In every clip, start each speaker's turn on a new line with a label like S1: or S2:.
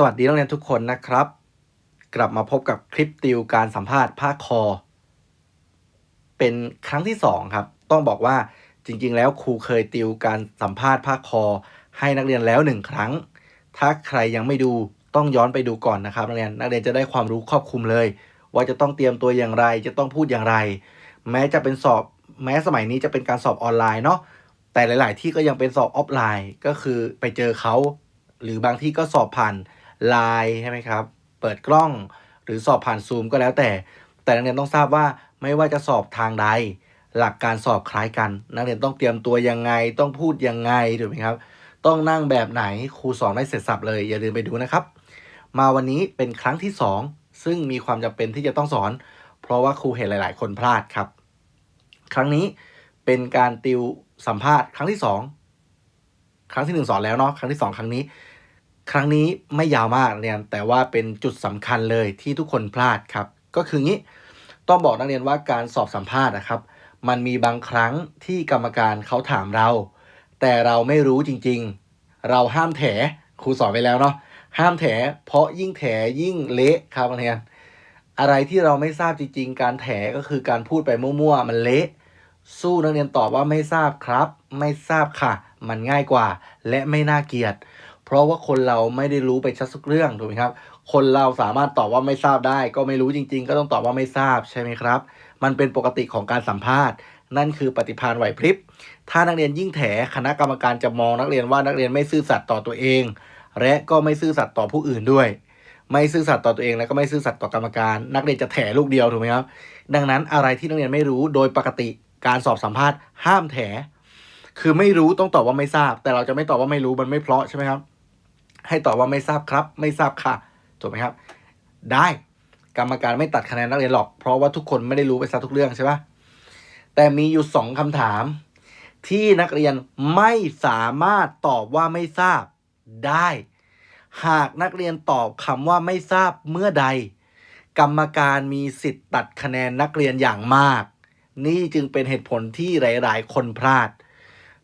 S1: สวัสดีนักเรียนทุกคนนะครับ กลับมาพบกับคลิปติวการสัมภาษณ์ภาคคอ เป็นครั้งที่สองครับ ต้องบอกว่าจริงๆ แล้วครูเคยติวการสัมภาษณ์ภาคคอ ให้นักเรียนแล้วหนึ่งครั้ง ถ้าใครยังไม่ดูต้องย้อนไปดูก่อนนะครับนักเรียนนักเรียนจะได้ความรู้ครอบคลุมเลย ว่าจะต้องเตรียมตัวอย่างไร จะต้องพูดอย่างไร แม้จะเป็นสอบแม้สมัยนี้จะเป็นการสอบออนไลน์เนาะแต่หลาย ๆ ที่ก็ยังเป็นสอบออฟไลน์ ก็คือไปเจอเขาหรือบางที่ก็สอบผ่าน ไลน์ใช่ไหมครับ เปิดกล้องหรือสอบผ่านซูมก็แล้วแต่ แต่นักเรียนต้องทราบว่าไม่ว่าจะสอบทางใด หลักการสอบคล้ายกัน นักเรียนต้องเตรียมตัวยังไง ต้องพูดยังไงถูกไหมครับ ต้องนั่งแบบไหนครูสอนได้เสร็จสับเลย อย่าลืมไปดูนะครับ มาวันนี้เป็นครั้งที่ 2 ซึ่งมีความจำเป็นที่จะต้องสอน เพราะว่าครูเห็นหลาย ๆ คนพลาดครับ ครั้งนี้เป็นการติวสัมภาษณ์ครั้งที่ 2 ครั้งที่ 1 สอนแล้วเนาะครั้งที่ 2 ครั้งนี้ ครั้งนี้ไม่ยาวมากนักเรียนแต่ว่าเป็นจุดสำคัญเลยที่ทุกคนพลาดครับ ก็คืองี้ต้องบอกนักเรียนว่าการสอบสัมภาษณ์นะครับ มันมีบางครั้งที่กรรมการเขาถามเรา แต่เราไม่รู้จริงๆ เราห้ามแถครูสอนไปแล้วเนาะห้ามแถเพราะยิ่งแถยิ่งเละครับนักเรียนอะไรที่เราไม่ทราบจริง ๆ การแถก็คือการพูดไปมั่วๆ มันเละ สู้นักเรียนตอบว่าไม่ทราบครับ ไม่ทราบค่ะ มันง่ายกว่า และไม่น่าเกลียด เพราะว่าคนเราไม่ได้รู้ไปชัดสักเรื่องถูกไหมครับ คนเราสามารถตอบว่าไม่ทราบได้ ก็ไม่รู้จริง ๆ ก็ต้องตอบว่าไม่ทราบใช่ไหมครับ มันเป็นปกติของการสัมภาษณ์ นั่นคือปฏิภาณไหวพริบ ถ้านักเรียนยิ่งแถคณะกรรมการจะมองนักเรียนว่านักเรียนไม่ซื่อสัตย์ต่อตัวเอง และก็ไม่ซื่อสัตย์ต่อผู้อื่นด้วย ไม่ซื่อสัตย์ต่อตัวเองและก็ไม่ซื่อสัตย์ต่อกรรมการ นักเรียนจะแถลูกเดียวถูกไหมครับ ดังนั้นอะไรที่นักเรียนไม่รู้โดยปกติการสอบสัมภาษณ์ห้ามแถคือไม่รู้ต้องตอบว่าไม่ทราบ แต่เราจะไม่ตอบว่าไม่รู้มันไม่เพราะใช่ไหมครับ ให้ตอบว่าไม่ทราบครับ ไม่ทราบค่ะถูกไหมครับ ได้กรรมการไม่ตัดคะแนนนักเรียนหรอก เพราะว่าทุกคนไม่ได้รู้ไปซะทุกเรื่องใช่ปะแต่มีอยู่สองคำถาม ที่นักเรียนไม่สามารถตอบว่าไม่ทราบได้ หากนักเรียนตอบคำว่าไม่ทราบเมื่อใด กรรมการมีสิทธิ์ตัดคะแนนนักเรียนอย่างมาก นี่จึงเป็นเหตุผลที่หลาย ๆ คนพลาด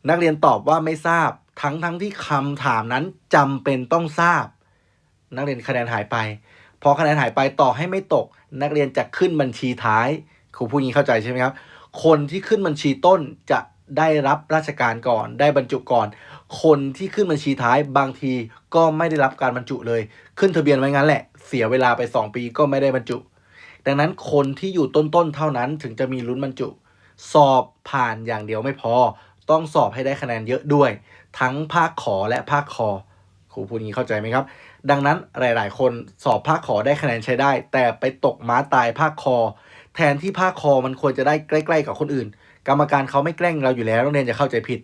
S1: นักเรียนตอบว่าไม่ทราบ ทั้งทั้งที่คำถามนั้นจำเป็นต้องทราบ นักเรียนคะแนนหายไป พอคะแนนหายไปต่อให้ไม่ตก นักเรียนจะขึ้นบัญชีท้ายครูพูดอย่างนี้เข้าใจใช่ไหมครับ คนที่ขึ้นบัญชีต้นจะได้รับราชการก่อน ได้บรรจุก่อน คนที่ขึ้นบัญชีท้ายบางทีก็ไม่ได้รับการบรรจุเลย ขึ้นทะเบียนไว้งั้นแหละ เสียเวลาไป 2 ปีก็ไม่ได้บรรจุ ดังนั้นคนที่อยู่ต้นๆเท่านั้นถึงจะมีลุ้นบรรจุ สอบผ่านอย่างเดียวไม่พอ ต้องสอบให้ได้คะแนนเยอะด้วย ทั้งภาคขอและภาคคอครูพูดงนี้เข้าใจไหมครับ ดังนั้นหลาย ๆ คนสอบภาคขอได้คะแนนใช้ได้ แต่ไปตกม้าตายภาคคอ แทนที่ภาคคอมันควรจะได้ใกล้ ๆ กับคนอื่น กรรมการเขาไม่แกล้งเราอยู่แล้วนักเรียนจะเข้าใจผิด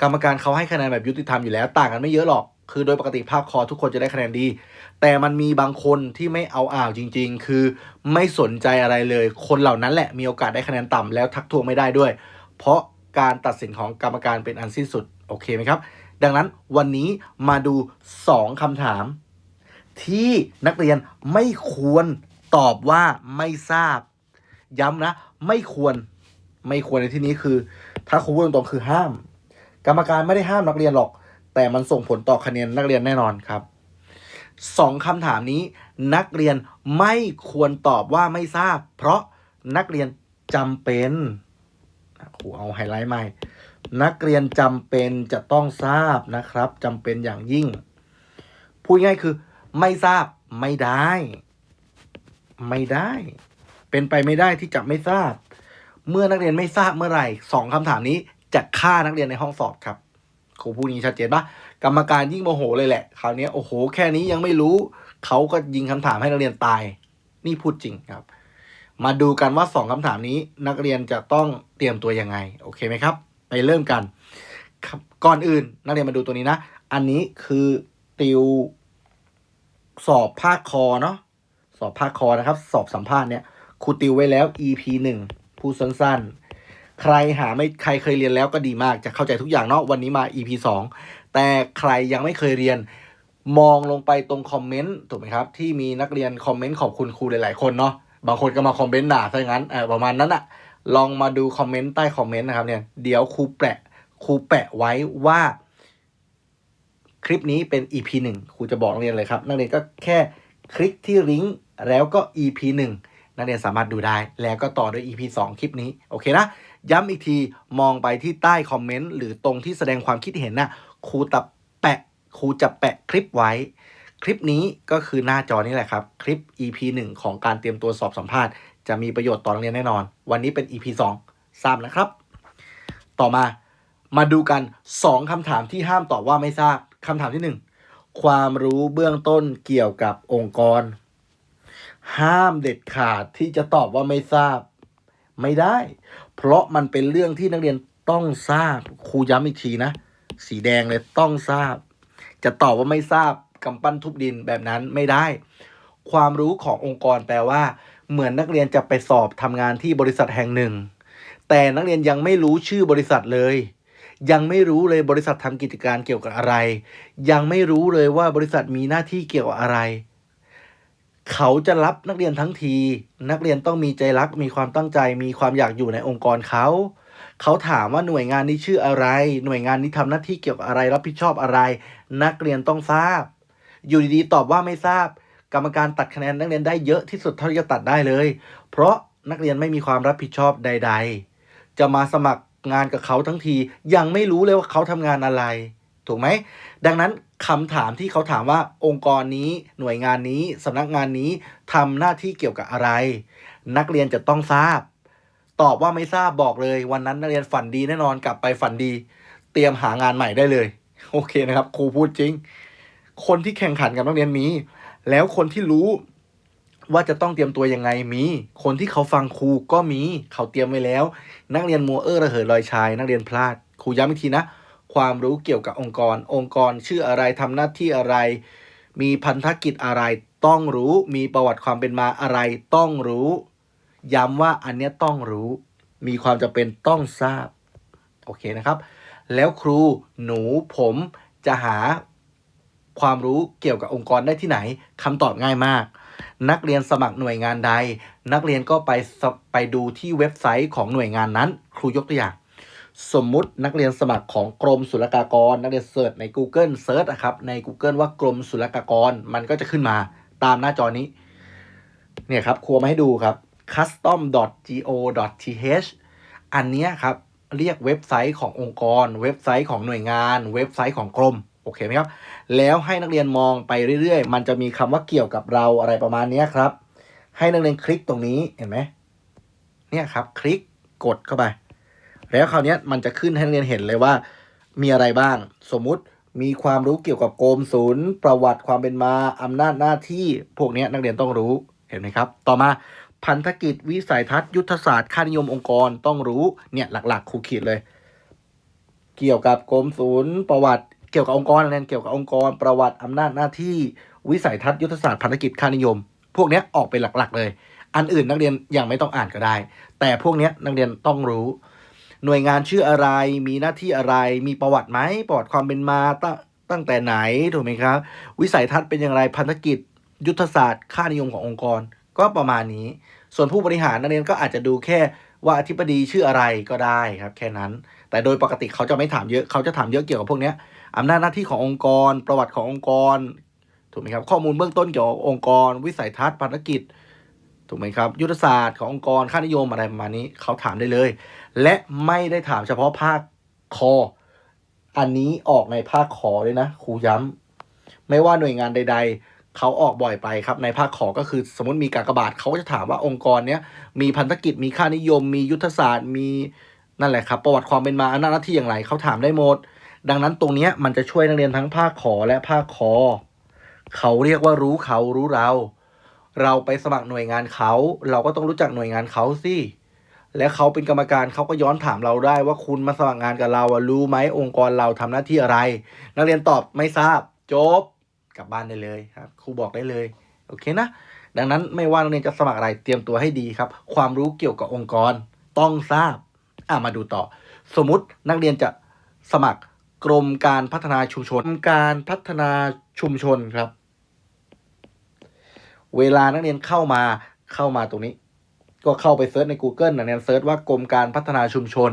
S1: กรรมการเขาให้คะแนนแบบยุติธรรมอยู่แล้วต่างกันไม่เยอะหรอก คือโดยปกติภาคคอทุกคนจะได้คะแนนดี แต่มันมีบางคนที่ไม่เอาอ่าวจริง ๆ คือไม่สนใจอะไรเลย คนเหล่านั้นแหละมีโอกาสได้คะแนนต่ำแล้วทักทวงไม่ได้ด้วย เพราะ การตัดสินของกรรมการเป็นอันสิ้นสุด โอเคไหมครับ ดังนั้นวันนี้มาดู 2คำถาม ที่นักเรียนไม่ควรตอบว่าไม่ทราบ ย้ำนะ ไม่ควรไม่ควรในที่นี้คือ ถ้าครูพูดตรงๆคือห้าม กรรมการไม่ได้ห้ามนักเรียนหรอก แต่มันส่งผลต่อคะแนนนักเรียนแน่นอนครับสองคำถามนี้นักเรียนไม่ควรตอบว่าไม่ทราบ เพราะนักเรียนจำเป็น ครูเอาไฮไลท์ใหม่ นักเรียนจำเป็นจะต้องทราบนะครับจำเป็นอย่างยิ่ง พูดง่ายคือ ไม่ทราบไม่ได้ ไม่ได้ เป็นไปไม่ได้ที่จะไม่ทราบ เมื่อนักเรียนไม่ทราบเมื่อไหร่สองคำถามนี้จะฆ่านักเรียนในห้องสอบครับครูพูดงนี้ชัดเจนปะกรรมการยิ่งโมโหเลยแหละคราวนี้โอ้โห แค่นี้ยังไม่รู้ เขาก็ยิงคำถามให้นักเรียนตาย นี่พูดจริงครับ มาดูกันว่าสองคำถามนี้นักเรียนจะต้องเตรียมตัวยังไง โอเคไหมครับ ไปเริ่มกันก่อนอื่น นักเรียนมาดูตัวนี้นะ อันนี้คือติวสอบภาคคอเนาะสอบภาคคอนะครับ สอบสัมภาษณ์เนี่ยครูติวไว้แล้ว EP หนึ่งพูดสั้นๆ ใครหาไม่ใครเคยเรียนแล้วก็ดีมากจะเข้าใจทุกอย่างเนาะวันนี้มา EP สองแต่ใครยังไม่เคยเรียนมองลงไปตรงคอมเมนต์ถูกไหมครับ ที่มีนักเรียนคอมเมนต์ขอบคุณครูหลายๆคนเนาะ บางคนก็มาคอมเมนต์ด่าซะงั้นเออประมาณนั้นอะลองมาดูคอมเมนต์ใต้คอมเมนต์นะครับเนี่ยเดี๋ยวครูแปะครูแปะไว้ว่าคลิปนี้เป็น EP 1ครูจะบอกนักเรียนเลยครับ นักเรียนก็แค่คลิกที่ลิงก์แล้วก็ EP 1นักเรียนสามารถดูได้ แล้วก็ต่อด้วย EP 2 คลิปนี้โอเคนะ ย้ำอีกทีมองไปที่ใต้คอมเมนต์หรือตรงที่แสดงความคิดเห็นนะครูตับแปะครูจะแปะคลิปไว้ คลิปนี้ก็คือหน้าจอนี้แหละครับ คลิป EP 1 ของการเตรียมตัวสอบสัมภาษณ์ จะมีประโยชน์ต่อนักเรียนแน่นอน วันนี้เป็น EP 2ทราบนะครับ ต่อมามาดูกัน 2คำถามที่ห้ามตอบว่าไม่ทราบคำถามที่ 1 ความรู้เบื้องต้นเกี่ยวกับองค์กร ห้ามเด็ดขาดที่จะตอบว่าไม่ทราบ ไม่ได้ เพราะมันเป็นเรื่องที่นักเรียนต้องทราบครูย้ำอีกทีนะ สีแดงเลยต้องทราบ จะตอบว่าไม่ทราบ กำปั้นทุบดินแบบนั้นไม่ได้ ความรู้ขององค์กรแปลว่า เหมือนนักเรียนจะไปสอบทำงานที่บริษัทแห่งหนึ่ง แต่นักเรียนยังไม่รู้ชื่อบริษัทเลย ยังไม่รู้เลยบริษัททำกิจการเกี่ยวกับอะไร ยังไม่รู้เลยว่าบริษัทมีหน้าที่เกี่ยวกับอะไร เขาจะรับนักเรียนทั้งที นักเรียนต้องมีใจรักมีความตั้งใจมีความอยากอยู่ในองค์กรเขาเขาถามว่าหน่วยงานนี้ชื่ออะไร หน่วยงานนี้ทำหน้าที่เกี่ยวกับอะไร รับผิดชอบอะไร นักเรียนต้องทราบ อยู่ดีๆ ตอบว่าไม่ทราบ กรรมการตัดคะแนนนักเรียนได้เยอะที่สุดเท่าที่จะตัดได้เลย เพราะนักเรียนไม่มีความรับผิดชอบใด ๆ จะมาสมัครงานกับเขาทั้งที ยังไม่รู้เลยว่าเขาทำงานอะไร ถูกไหม ดังนั้นคำถามที่เขาถามว่าองค์กรนี้หน่วยงานนี้สำนักงานนี้ทำหน้าที่เกี่ยวกับอะไร นักเรียนจะต้องทราบ ตอบว่าไม่ทราบบอกเลย วันนั้นนักเรียนฝันดีแน่นอนกลับไปฝันดี เตรียมหางานใหม่ได้เลย โอเคนะครับ ครูพูดจริง คนที่แข่งขันกับนักเรียนมี แล้วคนที่รู้ว่าจะต้องเตรียมตัวยังไงมี คนที่เขาฟังครูก็มี เขาเตรียมไว้แล้ว นักเรียนมัวเออระเหยลอยชาย นักเรียนพลาด ครูย้ำอีกทีนะ ความรู้เกี่ยวกับองค์กร องค์กรชื่ออะไรทำหน้าที่อะไร มีพันธกิจอะไร ต้องรู้ มีประวัติความเป็นมาอะไร ต้องรู้ ย้ำว่าอันเนี้ยต้องรู้ มีความจำเป็นต้องทราบ โอเคนะครับ แล้วครูหนูผมจะหา ความรู้เกี่ยวกับองค์กรได้ที่ไหนคำตอบง่ายมาก นักเรียนสมัครหน่วยงานใด นักเรียนก็ไปไปดูที่เว็บไซต์ของหน่วยงานนั้น ครูยกตัวอย่างสมมุตินักเรียนสมัครของกรมศุลกากร นักเรียนเสิร์ชใน Google เสิร์ชนะครับใน Google ว่ากรมศุลกากร มันก็จะขึ้นมาตามหน้าจอนี้ เนี่ยครับครูเอามาให้ดูครับ custom.go.th อันนี้ครับ เรียกเว็บไซต์ขององค์กร เว็บไซต์ของหน่วยงาน เว็บไซต์ของกรม อเคไหมครับ แล้วให้นักเรียนมองไปเรื่อยๆ มันจะมีคำว่าเกี่ยวกับเราอะไรประมาณนี้ครับ ให้นักเรียนคลิกตรงนี้เห็นไหมเนี่ยครับ คลิกกดเข้าไป แล้วคราวนี้มันจะขึ้นให้นักเรียนเห็นเลยว่า มีอะไรบ้าง สมมุติมีความรู้เกี่ยวกับกรมศูนย์ ประวัติความเป็นมาอำนาจหน้าที่พวกนี้นักเรียนต้องรู้เห็นไหมครับ ต่อมาพันธกิจวิสัยทัศน์ยุทธศาสตร์ค่านิยมองค์กรต้องรู้เนี่ยหลักๆครูขีดเลย เกี่ยวกับกรมศูนย์ประวัติ เกี่ยวกับองค์กรอะไรเกี่ยวกับองค์กรประวัติอำนาจหน้าที่วิสัยทัศน์ยุทธศาสตร์พันธกิจค่านิยม พวกนี้ออกเป็นหลักๆ เลย อันอื่นนักเรียนยังไม่ต้องอ่านก็ได้ แต่พวกนี้นักเรียนต้องรู้ หน่วยงานชื่ออะไร มีหน้าที่อะไร มีประวัติไหมประวัติความเป็นมาตั้งตั้งแต่ไหนถูกไหมครับ วิสัยทัศน์เป็นอย่างไรพันธกิจ ยุทธศาสตร์ ค่านิยมขององค์กร ก็ประมาณนี้ ส่วนผู้บริหารนักเรียนก็อาจจะดูแค่ว่าอธิบดีชื่ออะไรก็ได้ครับ แค่นั้น แต่โดยปกติเขาจะไม่ถามเยอะเขาจะถามเยอะเกี่ยวกับพวกนี้ อำนาจหน้าที่ขององค์กร ประวัติขององค์กรถูกไหมครับข้อมูลเบื้องต้นเกี่ยวกับองค์กร วิสัยทัศน์ภารกิจถูกไหมครับ ยุทธศาสตร์ขององค์กรค่านิยมอะไรประมาณนี้เขาถามได้เลย และไม่ได้ถามเฉพาะภาคคอ อันนี้ออกในภาคขอเลยนะครูย้ำไม่ว่าหน่วยงานใด ๆ เขาออกบ่อยไปครับ ในภาคขอก็คือสมมติมีการกบาดเขาก็จะถามว่าองค์กรเนี้ยมีพันธกิจมีค่านิยม มียุทธศาสตร์มีนั่นแหละครับ ประวัติความเป็นมาอำนาจหน้าที่อย่างไรเขาถามได้หมด ดังนั้นตรงนี้มันจะช่วยนักเรียนทั้งภาคขอและภาคคอ เขาเรียกว่ารู้เขารู้เรา เราไปสมัครหน่วยงานเขา เราก็ต้องรู้จักหน่วยงานเขาสิและเขาเป็นกรรมการเขาก็ย้อนถามเราได้ว่าคุณมาสมัครงานกับเราอะรู้ไหมองค์กรเราทำหน้าที่อะไร นักเรียนตอบไม่ทราบ จบกลับบ้านได้เลยครับครูบอกได้เลยโอเคนะ ดังนั้นไม่ว่านักเรียนจะสมัครอะไรเตรียมตัวให้ดีครับ ความรู้เกี่ยวกับองค์กรต้องทราบอะมาดูต่อ สมมตินักเรียนจะสมัคร กรมการพัฒนาชุมชนกรมการพัฒนาชุมชนครับ เวลานักเรียนเข้ามาเข้ามาตรงนี้ ก็เข้าไปเซิร์ชใน Google นะเนี่ยเซิร์ชว่ากรมการพัฒนาชุมชน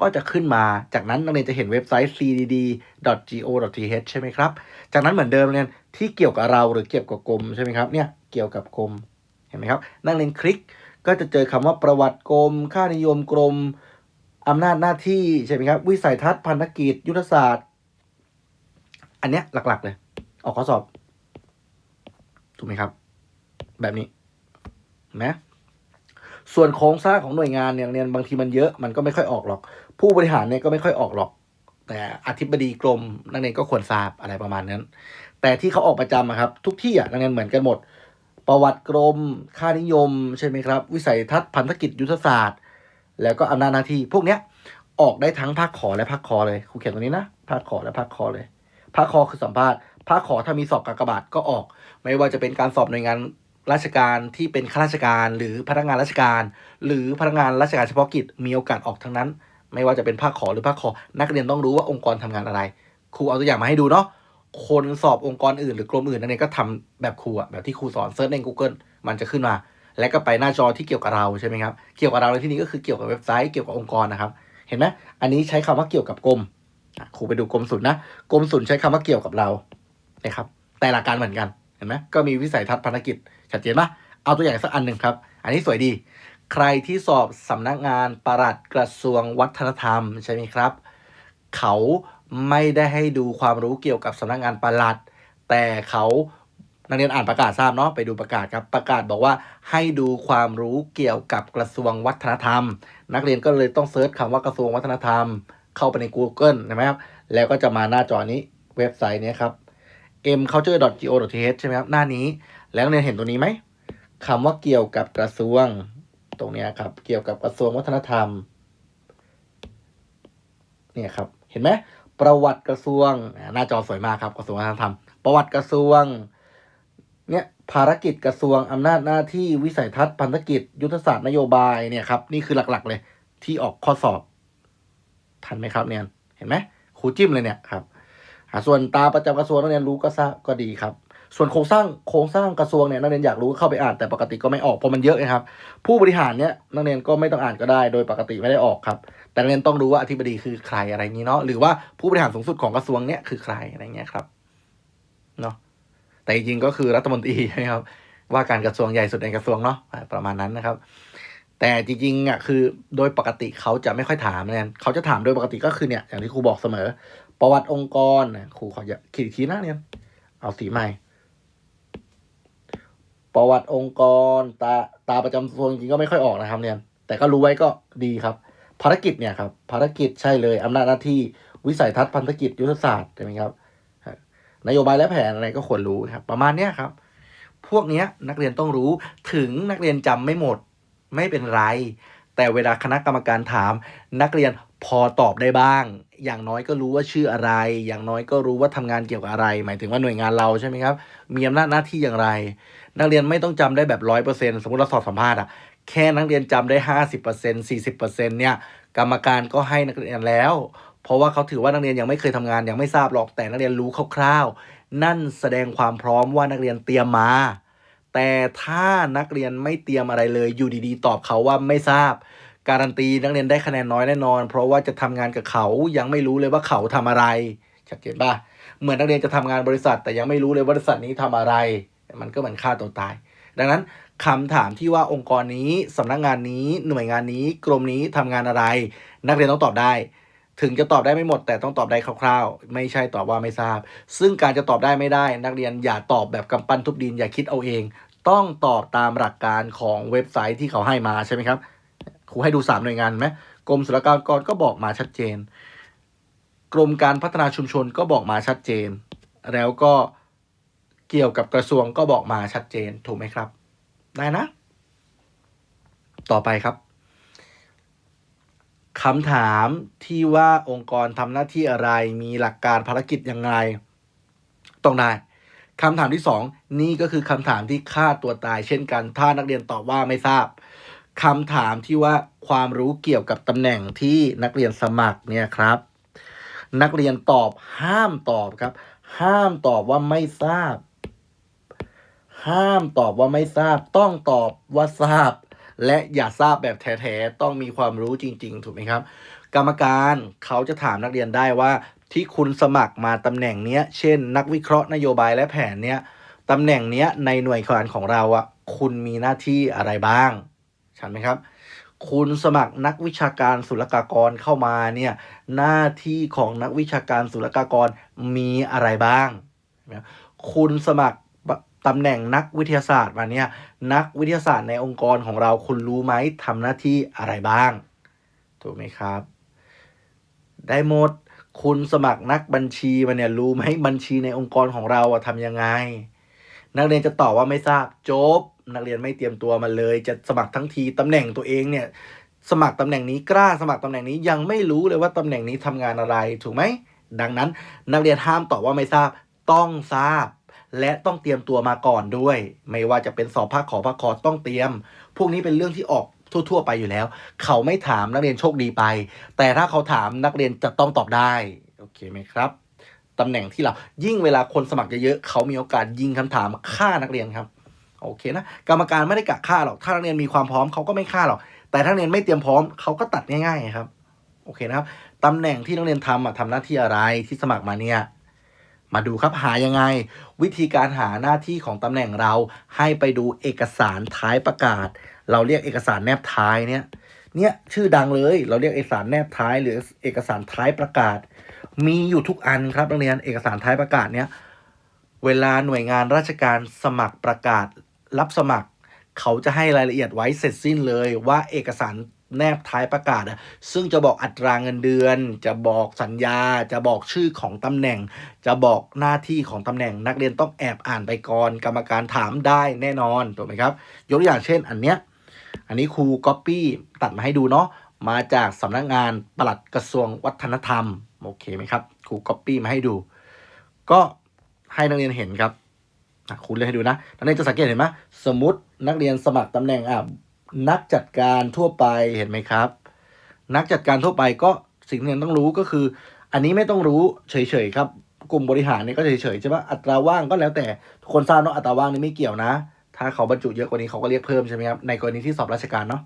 S1: ก็จะขึ้นมา จากนั้นนักเรียนจะเห็นเว็บไซต์ cdd.go.th ใช่ไหมครับ จากนั้นเหมือนเดิมนักเรียนที่เกี่ยวกับเราหรือเกี่ยวกับกรมใช่ไหมครับเนี่ยเกี่ยวกับกรมเห็นไหมครับ นักเรียนคลิกก็จะเจอคำว่าประวัติกรม ค่านิยมกรม อำนาจหน้าที่ใช่ไหมครับ วิสัยทัศน์พันธกิจ ยุทธศาสตร์ อันเนี้ยหลัก ๆ เลย ออกข้อสอบ ถูกไหมครับ แบบนี้นไหมส่วนโครงสร้างของหน่วยงานเนี่ยเรียนบางทีมันเยอะมันก็ไม่ค่อยออกหรอก ผู้บริหารเนี่ยก็ไม่ค่อยออกหรอก แต่อธิบดีกรมนักเรียนก็ควรทราบอะไรประมาณนั้น แต่ที่เขาออกประจำครับ ทุกที่อะนักเรียนเหมือนกันหมด ประวัติกรม ค่านิยม ใช่ไหมครับ วิสัยทัศน์พันธกิจยุทธศาสตร์ แล้วก็อำนาจหน้าที่พวกเนี้ยออกได้ทั้งภาคขอและภาคคอเลยครูเขียนตรงนี้นะภาคขอและภาคคอเลยภาคคอคือสัมภาษณ์ภาคขอถ้ามีสอบกากบาทก็ออก ไม่ว่าจะเป็นการสอบหน่วยงานราชการที่เป็นข้าราชการ หรือพนักงานราชการ หรือพนักงานราชการเฉพาะกิจมีโอกาสออกทั้งนั้น ไม่ว่าจะเป็นภาคขอหรือภาคคอ นักเรียนต้องรู้ว่าองค์กรทำงานอะไร ครูเอาตัวอย่างมาให้ดูเนาะคนสอบองค์กรอื่นหรือ กรมอื่นนั่นเองก็ทำแบบครูอะแบบที่ครูสอนเซิร์ชใน Google มันจะขึ้นมา แล้วก็ไปหน้าจอที่เกี่ยวกับเราใช่ไหมครับ เกี่ยวกับเราในที่นี้ก็คือเกี่ยวกับเว็บไซต์เกี่ยวกับองค์กรนะครับ เห็นไหมอันนี้ใช้คำว่าเกี่ยวกับกรมอะครูไปดูกรมศุลนะกรมศุลใช้คำว่าเกี่ยวกับเรานะครับ แต่หลักการเหมือนกันเห็นไหมก็มีวิสัยทัศน์ภารกิจชัดเจนปะเอาตัวอย่างสักอันหนึ่งครับ อันนี้สวยดี ใครที่สอบสำนักงานปลัดกระทรวงวัฒนธรรมใช่ไหมครับ เขาไม่ได้ให้ดูความรู้เกี่ยวกับสำนักงานปลัด แต่เขา นักเรียนอ่านประกาศทราบเนาะไปดูประกาศครับประกาศบอกว่าให้ดูความรู้เกี่ยวกับกระทรวงวัฒนธรรม นักเรียนก็เลยต้องเซิร์ชคำว่ากระทรวงวัฒนธรรม เข้าไปใน Google ใช่ไหมครับแล้วก็จะมาหน้าจอนี้เว็บไซต์นี้ครับ mculture.go.th ใช่ไหมครับหน้านี้ แล้วนักเรียนเห็นตัวนี้ไหมคำว่าเกี่ยวกับกระทรวงตรงนี้ครับ เกี่ยวกับกระทรวงวัฒนธรรมเนี่ยครับเห็นไหมประวัติกระทรวงหน้าจอสวยมากครับกระทรวงวัฒนธรรม ประวัติกระทรวง เนี่ยภารกิจกระทรวงอำนาจหน้าที่วิสัยทัศน์พันธกิจ ยุทธศาสตร์นโยบายเนี่ยครับนี่คือหลักๆเลย ที่ออกข้อสอบ ทันไหมครับเนี่ยเห็นไหมครูจิ้มเลยเนี่ยครับส่วนตาประจำกระทรวงนักเรียนรู้ก็ทราบก็ดีครับ ส่วนโครงสร้างโครงสร้างกระทรวงเนี่ยนักเรียนอยากรู้เข้าไปอ่านแต่ปกติก็ไม่ออกเพราะมันเยอะไงครับ ผู้บริหารเนี่ยนักเรียนก็ไม่ต้องอ่านก็ได้ โดยปกติไม่ได้ออกครับ แต่นักเรียนต้องรู้ว่าอธิบดีคือใครอะไรอย่างนี้เนาะหรือว่าผู้บริหารสูงสุดของกระทรวงเนี่ยคือใครอะไรเงี้ยครับเนาะ แต่จริงก็คือรัฐมนตรีใช่ไหมครับ ว่าการกระทรวงใหญ่สุดในกระทรวงเนาะประมาณนั้นนะครับ แต่จริงๆอะคือโดยปกติเขาจะไม่ค่อยถามเนี่ยเขาจะถามโดยปกติก็คือเนี่ยอย่างที่ครูบอกเสมอ ประวัติองค์กรนะครูขออย่าขีดอีกทีนะเนี่ยเอาสีใหม่ ประวัติองค์กร ตาตาประจำกระทรวงจริงก็ไม่ค่อยออกนะครับเนี่ยแต่ก็รู้ไว้ก็ดีครับ ภารกิจเนี่ยครับภารกิจใช่เลยอำนาจหน้าที่วิสัยทัศน์พันธกิจยุทธศาสตร์ใช่ไหมครับ นโยบายและแผนอะไรก็ควรรู้ครับ ประมาณเนี้ยครับ พวกเนี้ยนักเรียนต้องรู้ถึงนักเรียนจำไม่หมดไม่เป็นไร แต่เวลาคณะกรรมการถาม นักเรียนพอตอบได้บ้าง อย่างน้อยก็รู้ว่าชื่ออะไร อย่างน้อยก็รู้ว่าทำงานเกี่ยวกับอะไร หมายถึงว่าหน่วยงานเราใช่ไหมครับ มีอำนาจหน้าที่อย่างไร นักเรียนไม่ต้องจำได้แบบร้อยเปอร์เซ็นสมมติเราสอบสัมภาษณ์อะแค่นักเรียนจำได้ห้าสิบเปอร์เซ็นสี่สิบเปอร์เซ็นเนี่ยกรรมการก็ให้นักเรียนแล้ว เพราะว่าเขาถือว่านักเรียนยังไม่เคยทำงานยังไม่ทราบหรอกแต่นักเรียนรู้คร่าวๆ นั่นแสดงความพร้อมว่านักเรียนเตรียมมา แต่ถ้านักเรียนไม่เตรียมอะไรเลยอยู่ดีๆ ตอบเขาว่าไม่ทราบ การันตีนักเรียนได้คะแนนน้อยแน่นอน เพราะว่าจะทำงานกับเขายังไม่รู้เลยว่าเขาทำอะไรชัดเจนป่ะเหมือนนักเรียนจะทำงานบริษัท แต่ยังไม่รู้เลยบริษัทนี้ทำอะไร มันก็เหมือนฆ่าตัวตาย ดังนั้นคำถามที่ว่าองค์กรนี้สำนักงานนี้หน่วยงานนี้กรมนี้ทำงานอะไร นักเรียนต้องตอบได้ ถึงจะตอบได้ไม่หมด แต่ต้องตอบได้คร่าวๆ ไม่ใช่ตอบว่าไม่ทราบ ซึ่งการจะตอบได้ไม่ได้ นักเรียนอย่าตอบแบบกำปั้นทุบดินอย่าคิดเอาเอง ต้องตอบตามหลักการของเว็บไซต์ที่เขาให้มาใช่ไหมครับครูให้ดูสามหน่วยงานไหมกรมศุลกากรก็บอกมาชัดเจน กรมการพัฒนาชุมชนก็บอกมาชัดเจน แล้วก็เกี่ยวกับกระทรวงก็บอกมาชัดเจนถูกไหมครับ ได้นะ ต่อไปครับ คำถามที่ว่าองค์กรทำหน้าที่อะไร มีหลักการภารกิจยังไงต้องได้คำถามที่สองนี่ก็คือคำถามที่ฆ่าตัวตายเช่นกัน ถ้านักเรียนตอบว่าไม่ทราบคำถามที่ว่าความรู้เกี่ยวกับตำแหน่งที่นักเรียนสมัครเนี่ยครับ นักเรียนตอบห้ามตอบครับ ห้ามตอบว่าไม่ทราบ ห้ามตอบว่าไม่ทราบ ต้องตอบว่าทราบ และอย่าทราบแบบแท้ๆต้องมีความรู้จริง ๆ ถูกไหมครับ กรรมการเขาจะถามนักเรียนได้ว่า ที่คุณสมัครมาตำแหน่งเนี้ย เช่น นักวิเคราะห์นโยบายและแผนเนี้ยตำแหน่งเนี้ยในหน่วยงานของเราอะคุณมีหน้าที่อะไรบ้างใช่ไหมครับ คุณสมัครนักวิชาการศุลกากรเข้ามาเนี่ยหน้าที่ของนักวิชาการศุลกากรมีอะไรบ้างนะคุณสมัคร ตำแหน่งนักวิทยาศาสตร์มาเนี่ยนักวิทยาศาสตร์ในองค์กรของเราคุณรู้ไหมทำหน้าที่อะไรบ้าง ถูกไหมครับ ได้หมดคุณสมัครนักบัญชีมาเนี่ยรู้ไหมบัญชีในองค์กรของเราอะทำยังไง นักเรียนจะตอบว่าไม่ทราบจบ นักเรียนไม่เตรียมตัวมาเลย จะสมัครทั้งทีตำแหน่งตัวเองเนี่ยสมัครตำแหน่งนี้กล้าสมัครตำแหน่งนี้ยังไม่รู้เลยว่าตำแหน่งนี้ทำงานอะไรถูกไหมดังนั้น นักเรียนห้ามตอบว่าไม่ทราบต้องทราบ และต้องเตรียมตัวมาก่อนด้วย ไม่ว่าจะเป็นสอบภาคขอภาคคอต้องเตรียม พวกนี้เป็นเรื่องที่ออกทั่ว ๆ ไปอยู่แล้ว เขาไม่ถามนักเรียนโชคดีไป แต่ถ้าเขาถามนักเรียนจะต้องตอบได้โอเคไหมครับตำแหน่งที่เรายิ่งเวลาคนสมัครเยอะๆเขามีโอกาสยิงคำถามฆ่านักเรียนครับโอเคนะกรรมการไม่ได้กะฆ่าหรอกถ้านักเรียนมีความพร้อมเขาก็ไม่ฆ่าหรอกแต่ถ้านักเรียนไม่เตรียมพร้อมเขาก็ตัดง่ายๆครับโอเคนะครับตำแหน่งที่นักเรียนทำอะทำหน้าที่อะไรที่สมัครมาเนี่ย มาดูครับหายังไง วิธีการหาหน้าที่ของตำแหน่งเราให้ไปดูเอกสารท้ายประกาศ เราเรียกเอกสารแนบท้ายเนี่ยเนี่ยชื่อดังเลยเราเรียกเอกสารแนบท้ายหรือเอกสารท้ายประกาศ มีอยู่ทุกอันครับนักเรียนเอกสารท้ายประกาศเนี่ยเวลาหน่วยงานราชการสมัครประกาศรับสมัคร เขาจะให้รายละเอียดไว้เสร็จสิ้นเลยว่าเอกสาร แนบท้ายประกาศอะซึ่งจะบอกอัตราเงินเดือน จะบอกสัญญา จะบอกชื่อของตำแหน่ง จะบอกหน้าที่ของตำแหน่ง นักเรียนต้องแอบอ่านไปก่อน กรรมการถามได้แน่นอนถูกไหมครับ ยกตัวอย่างเช่นอันเนี้ยอันนี้ครูก๊อปปี้ตัดมาให้ดูเนาะมาจากสำนักงานปลัดกระทรวงวัฒนธรรมโอเคไหมครับครูก๊อปปี้มาให้ดู ก็ให้นักเรียนเห็นครับครูเล่นให้ดูนะนักเรียนจะสังเกตเห็นไหมสมมตินักเรียนสมัครตำแหน่งอะ นักจัดการทั่วไปเห็นไหมครับ นักจัดการทั่วไปก็สิ่งที่เรียนต้องรู้ก็คือ อันนี้ไม่ต้องรู้เฉยๆครับ กลุ่มบริหารเนี่ยก็เฉยๆใช่ปะอัตราว่างก็แล้วแต่ทุกคนทราบเนาะอัตราว่างนี่ไม่เกี่ยวนะ ถ้าเขาบรรจุเยอะกว่านี้เขาก็เรียกเพิ่มใช่ไหมครับในกรณีที่สอบราชการเนาะ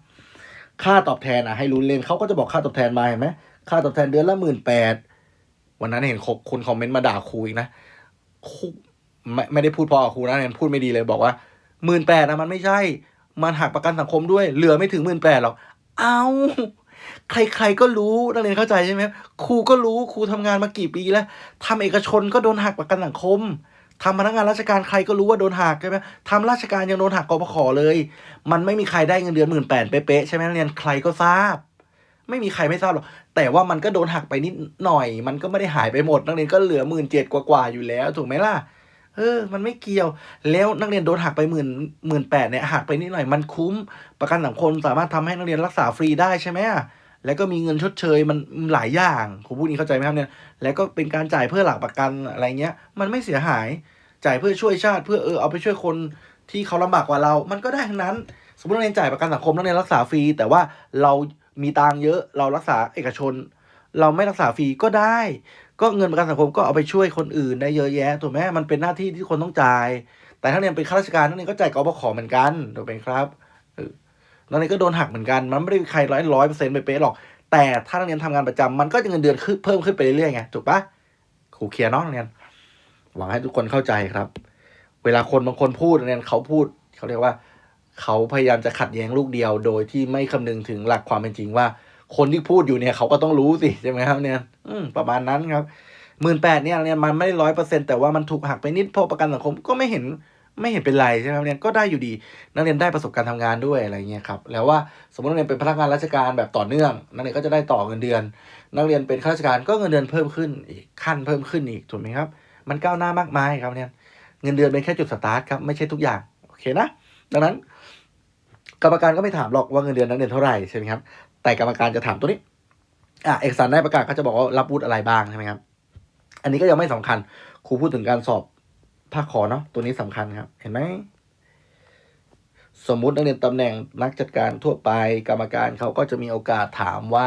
S1: ค่าตอบแทนอะให้รู้เล่นเขาก็จะบอกค่าตอบแทนมาเห็นไหมค่าตอบแทนเดือนละหมื่นแปดวันนั้นเห็นคนคอมเมนต์มาด่าครูอีกนะครูไม่ไม่ได้พูดพอกับครูนะเนี่ยพูดไม่ดีเลยบอกว่าหมื่นแปดนะมันไม่ใช่ มันหักประกันสังคมด้วยเหลือไม่ถึงหมื่นแปดหรอกเอาใครๆก็รู้นักเรียนเข้าใจใช่ไหมครูก็รู้ครูทำงานมากี่ปีแล้วทำเอกชนก็โดนหักประกันสังคมทำพนักงานราชการใครก็รู้ว่าโดนหักใช่ไหมทำราชการยังโดนหักกพขเลย มันไม่มีใครได้เงินเดือนหมื่นแปดเป๊ะๆใช่ไหมนักเรียนใครก็ทราบ ไม่มีใครไม่ทราบหรอกแต่ว่ามันก็โดนหักไปนิดหน่อย มันก็ไม่ได้หายไปหมด นักเรียนก็เหลือหมื่นเจ็ดกว่าๆอยู่แล้วถูกไหมล่ะ เออ มันไม่เกี่ยว แล้วนักเรียนโดนหักไปหมื่นหมื่นแปดเนี่ยหักไปนิดหน่อยมันคุ้ม ประกันสังคมสามารถทำให้นักเรียนรักษาฟรีได้ใช่ไหมแล้วก็มีเงินชดเชยมันหลายอย่างครูพูดนี้เข้าใจไหมครับเนี่ย แล้วก็เป็นการจ่ายเพื่อหลักประกันอะไรเงี้ย มันไม่เสียหาย จ่ายเพื่อช่วยชาติเพื่อเออเอาไปช่วยคนที่เขาลำบากกว่าเรา มันก็ได้ทั้งนั้น สมมตินักเรียนจ่ายประกันสังคมนักเรียนรักษาฟรี แต่ว่าเรามีตังเยอะเรารักษาเอกชน เราไม่รักษาฟรีก็ได้ ก็เงินประกันสังคมก็เอาไปช่วยคนอื่นได้เยอะแยะถูกไหมมันเป็นหน้าที่ที่คนต้องจ่าย แต่ถ้าเรียนเป็นข้าราชการนักเรียนก็จ่ายกอบขอเหมือนกันถูกไหมครับเออนักเรียนก็โดนหักเหมือนกัน มันไม่ได้ใครร้อยร้อยเปอร์เซ็นต์ไปเป๊ะหรอก แต่ถ้านักเรียนทำงานประจำมันก็จะเงินเดือนขึ้นเพิ่มขึ้นไปเรื่อยๆไงถูกปะครูเคลียร์นาะนักเรียน หวังให้ทุกคนเข้าใจครับ เวลาคนบางคนพูดนักเรียนเขาพูดเขาเรียกว่าเขาพยายามจะขัดแย้งลูกเดียว โดยที่ไม่คำนึงถึงหลักความเป็นจริงว่า คนที่พูดอยู่เนี่ยเขาก็ต้องรู้สิใช่ไหมครับเนี่ย อืมประมาณนั้นครับหมื่นแปดเนี่ยเนี่ยมันไม่ได้ร้อยเปอร์เซ็นแต่ว่ามันถูกหักไปนิดเพราะประกันสังคมก็ไม่เห็นไม่เห็นเป็นไรใช่ไหมครับนี่ก็ได้อยู่ดี นักเรียนได้ประสบการณ์ทำงานด้วยอะไรเงี้ยครับแล้วว่าสมมตินักเรียนเป็นพนักงานราชการแบบต่อเนื่อง นักเรียนก็จะได้ต่อเงินเดือน นักเรียนเป็นข้าราชการก็เงินเดือนเพิ่มขึ้นอีกขั้นเพิ่มขึ้นอีกถูกไหมครับ มันก้าวหน้ามากมายครับเนี่ยเงินเดือนเป็นแค่จุดสตาร์ทครับไม่ใช่ทุกอย่างโอเคนะ ดังนั้น กรรมการก็ไม่ถามหรอกว่าเงินเดือนนักเรียนเท่าไหร่ใช่ไหมครับแต่กรรมการจะถามตัวนี้ อะเอกสารได้ประกาศก็จะบอกว่ารับวุฒิอะไรบ้างใช่ไหมครับ อันนี้ก็ยังไม่สำคัญ ครูพูดถึงการสอบภาคขอเนาะตัวนี้สำคัญครับ เห็นไหมสมมุตินักเรียนตำแหน่งนักจัดการทั่วไปกรรมการเขาก็จะมีโอกาสถามว่า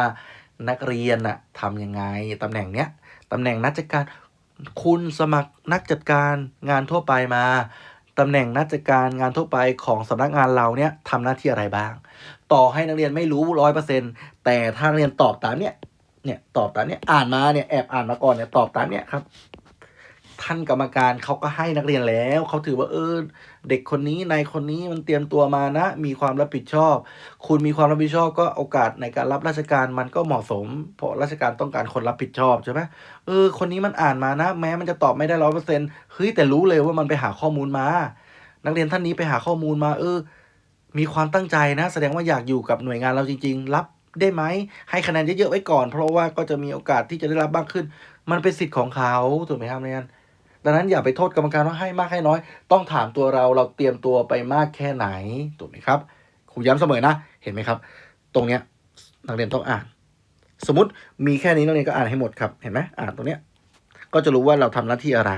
S1: นักเรียนอะทำยังไงตำแหน่งเนี้ยตำแหน่งนักจัดการคุณสมัครนักจัดการงานทั่วไปมาตำแหน่งนักจัดการงานทั่วไปของสำนักงานเราเนี่ยทำหน้าที่อะไรบ้าง ต่อให้นักเรียนไม่รู้ร้อยเปอร์เซ็นแต่ถ้านักเรียนตอบตามเนี่ย เนี่ยตอบตามเนี่ยอ่านมาเนี่ยแอบอ่านมาก่อนเนี่ยตอบตามเนี่ยครับ ท่านกรรมการเขาก็ให้นักเรียนแล้วเขาถือว่าเออเด็กคนนี้นายคนนี้มันเตรียมตัวมานะ มีความรับผิดชอบ คุณมีความรับผิดชอบก็โอกาสในการรับราชการมันก็เหมาะสม เพราะราชการต้องการคนรับผิดชอบใช่ไหมเออ คนนี้มันอ่านมานะ แม้มันจะตอบไม่ได้ร้อยเปอร์เซ็นต์เฮ้ยแต่รู้เลยว่ามันไปหาข้อมูลมา นักเรียนท่านนี้ไปหาข้อมูลมา เออ มีความตั้งใจนะ แสดงว่าอยากอยู่กับหน่วยงานเราจริง ๆ รับ ได้ไหมให้คะแนนเยอะๆไว้ก่อน เพราะว่าก็จะมีโอกาสที่จะได้รับบ้างขึ้น มันเป็นสิทธิ์ของเขาถูกไหมครับเรียนดังนั้นอย่าไปโทษกรรมการว่าให้มากให้น้อย ต้องถามตัวเราเราเตรียมตัวไปมากแค่ไหนถูกไหมครับครูย้ำเสมอนะ เห็นไหมครับ ตรงเนี้ยนักเรียนต้องอ่าน สมมติมีแค่นี้นักเรียนก็อ่านให้หมดครับเห็นไหมอ่านตรงเนี้ยก็จะรู้ว่าเราทำหน้าที่อะไร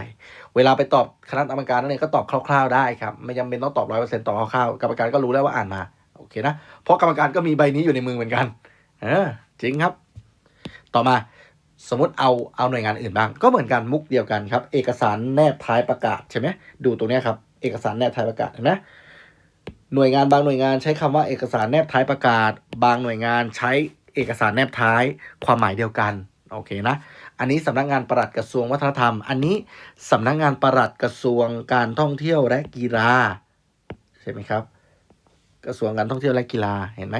S1: เวลาไปตอบคณะกรรมการนักเรียนก็ตอบคร่าวๆได้ครับ ไม่จำเป็นต้องตอบร้อยเปอร์เซ็นต์ตอบคร่าวๆ กรรมการก็รู้แล้วว่าอ่านมา เคนะ เพราะกรรมการก็มีใบนี้อยู่ในมือเหมือนกัน เออจริงครับ ต่อมาสมมติเอาเอาหน่วยงานอื่นบ้าง ก็เหมือนกันมุกเดียวกันครับ เอกสารแนบท้ายประกาศใช่ไหมดูตรงนี้ครับเอกสารแนบท้ายประกาศเห็นไหมหน่วยงานบางหน่วยงานใช้คำว่าเอกสารแนบท้ายประกาศ บางหน่วยงานใช้เอกสารแนบท้ายความหมายเดียวกันโอเคนะ อันนี้สำนักงานปลัดกระทรวงวัฒนธรรม อันนี้สำนักงานปลัดกระทรวงการท่องเที่ยวและกีฬาใช่ไหมครับ กระทรวงการท่องเที่ยวและกีฬาเห็นไหม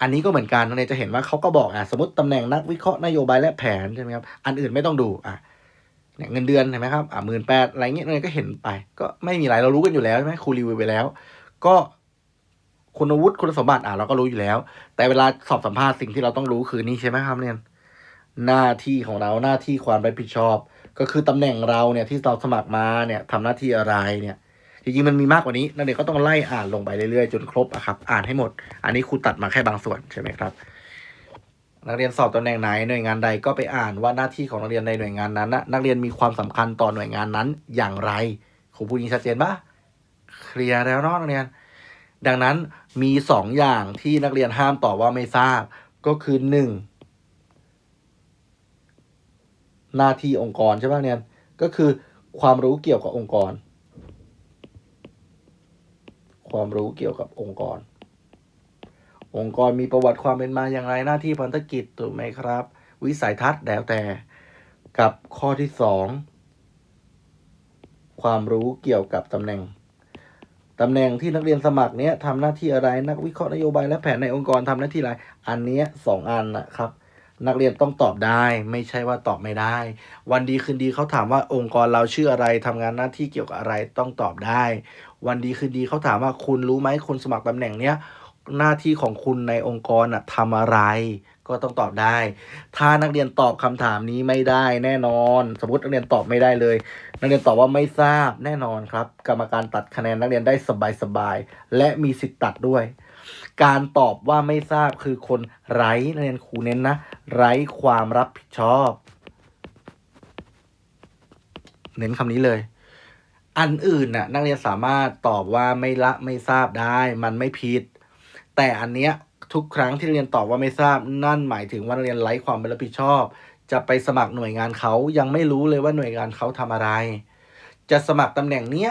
S1: อันนี้ก็เหมือนกันนักเรียนจะเห็นว่าเขาก็บอกอะสมมติตำแหน่งนักวิเคราะห์นโยบายและแผนใช่ไหมครับอันอื่นไม่ต้องดูอะเงินเดือนเห็นไหมครับอะหมื่นแปดอะไรเงี้ยนักเรียนก็เห็นไป ก็ไม่มีอะไรเรารู้กันอยู่แล้วใช่ไหมครูรีวิวไปแล้ว ก็คุณวุฒิคุณสมบัติอะเราก็รู้อยู่แล้ว แต่เวลาสอบสัมภาษณ์สิ่งที่เราต้องรู้คือนี่ใช่ไหมครับเรียนหน้าที่ของเราหน้าที่ความรับผิดชอบ ก็คือตำแหน่งเราเนี่ยที่เราสมัครมาเนี่ยทำหน้าที่อะไรเนี่ย จริงๆมันมีมากกว่านี้นักเรียนก็ต้องไล่อ่านลงไปเรื่อยๆจนครบอะครับ อ่านให้หมด อันนี้ครูตัดมาแค่บางส่วนใช่ไหมครับ นักเรียนสอบตำแหน่งไหนหน่วยงานใดก็ไปอ่านว่าหน้าที่ของนักเรียนในหน่วยงานนั้นนะนักเรียนมีความสำคัญต่อหน่วยงานนั้นอย่างไรครูพูดอย่างชัดเจนปะเคลียร์แล้วเนาะนักเรียน ดังนั้นมีสองอย่างที่นักเรียนห้ามตอบว่าไม่ทราบ ก็คือหนึ่งหน้าที่องค์กรใช่ปะเนี่ยก็คือความรู้เกี่ยวกับองค์กร ความรู้เกี่ยวกับองค์กร องค์กรมีประวัติความเป็นมาอย่างไรหน้าที่พันธกิจถูกไหมครับ วิสัยทัศน์แล้วแต่กับข้อที่สองความรู้เกี่ยวกับตำแหน่งตำแหน่งที่นักเรียนสมัครเนี้ยทำหน้าที่อะไรนักวิเคราะห์นโยบายและแผนในองค์กรทำหน้าที่อะไร อันเนี้ยสองอันนะครับ นักเรียนต้องตอบได้ ไม่ใช่ว่าตอบไม่ได้ วันดีคืนดีเขาถามว่าองค์กรเราชื่ออะไรทำงานหน้าที่เกี่ยวกับอะไรต้องตอบได้ วันดีคืนดีเขาถามว่าคุณรู้ไหมคุณสมัครตำแหน่งเนี้ยหน้าที่ของคุณในองค์กรน่ะทำอะไร ก็ต้องตอบได้ ถ้านักเรียนตอบคำถามนี้ไม่ได้แน่นอน สมมตินักเรียนตอบไม่ได้เลย นักเรียนตอบว่าไม่ทราบแน่นอนครับ กรรมการตัดคะแนนนักเรียนได้สบายๆและมีสิทธิ์ตัดด้วย การตอบว่าไม่ทราบคือคนไร้นักเรียนครูเน้นนะ ไร้ความรับผิดชอบ เน้นคำนี้เลย อันอื่นน่ะนักเรียนสามารถตอบว่าไม่ละไม่ทราบได้ มันไม่ผิด แต่อันเนี้ยทุกครั้งที่เรียนตอบว่าไม่ทราบ นั่นหมายถึงว่านักเรียนไร้ความรับผิดชอบ จะไปสมัครหน่วยงานเขายังไม่รู้เลยว่าหน่วยงานเขาทำอะไร จะสมัครตำแหน่งเนี้ย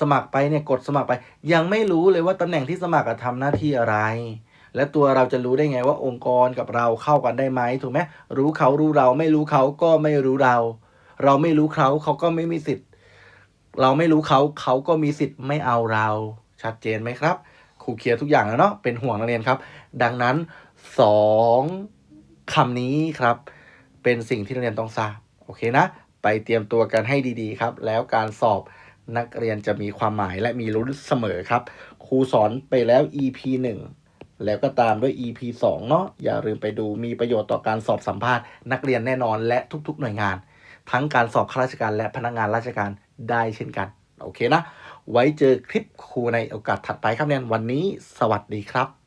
S1: สมัครไปเนี่ยกดสมัครไป ยังไม่รู้เลยว่าตำแหน่งที่สมัครอะทำหน้าที่อะไร และตัวเราจะรู้ได้ไงว่าองค์กรกับเราเข้ากันได้ไหมถูกไหมรู้เขารู้เราไม่รู้เขาก็ไม่รู้เรา เราไม่รู้เขาเขาก็ไม่มีสิทธิ์ เราไม่รู้เขาเขาก็มีสิทธิ์ไม่เอาเรา ชัดเจนไหมครับครูเคลียร์ทุกอย่างแล้วเนาะเป็นห่วงนักเรียนครับ ดังนั้นสองคำนี้ครับ เป็นสิ่งที่นักเรียนต้องทราบโอเคนะ ไปเตรียมตัวกันให้ดีๆครับ แล้วการสอบนักเรียนจะมีความหมายและมีลุ้เสมอครับ ครูสอนไปแล้ว EP 1 แล้วก็ตามด้วย EP 2 เนาะอย่าลืมไปดูมีประโยชน์ต่อการสอบสัมภาษณ์ นักเรียนแน่นอนและทุกๆ หน่วยงาน ทั้งการสอบข้าราชการและพนักงานราชการ ได้เช่นกัน โอเคนะ ไว้เจอคลิปครูในโอกาสถัดไปครับเนี่ยวันนี้สวัสดีครับ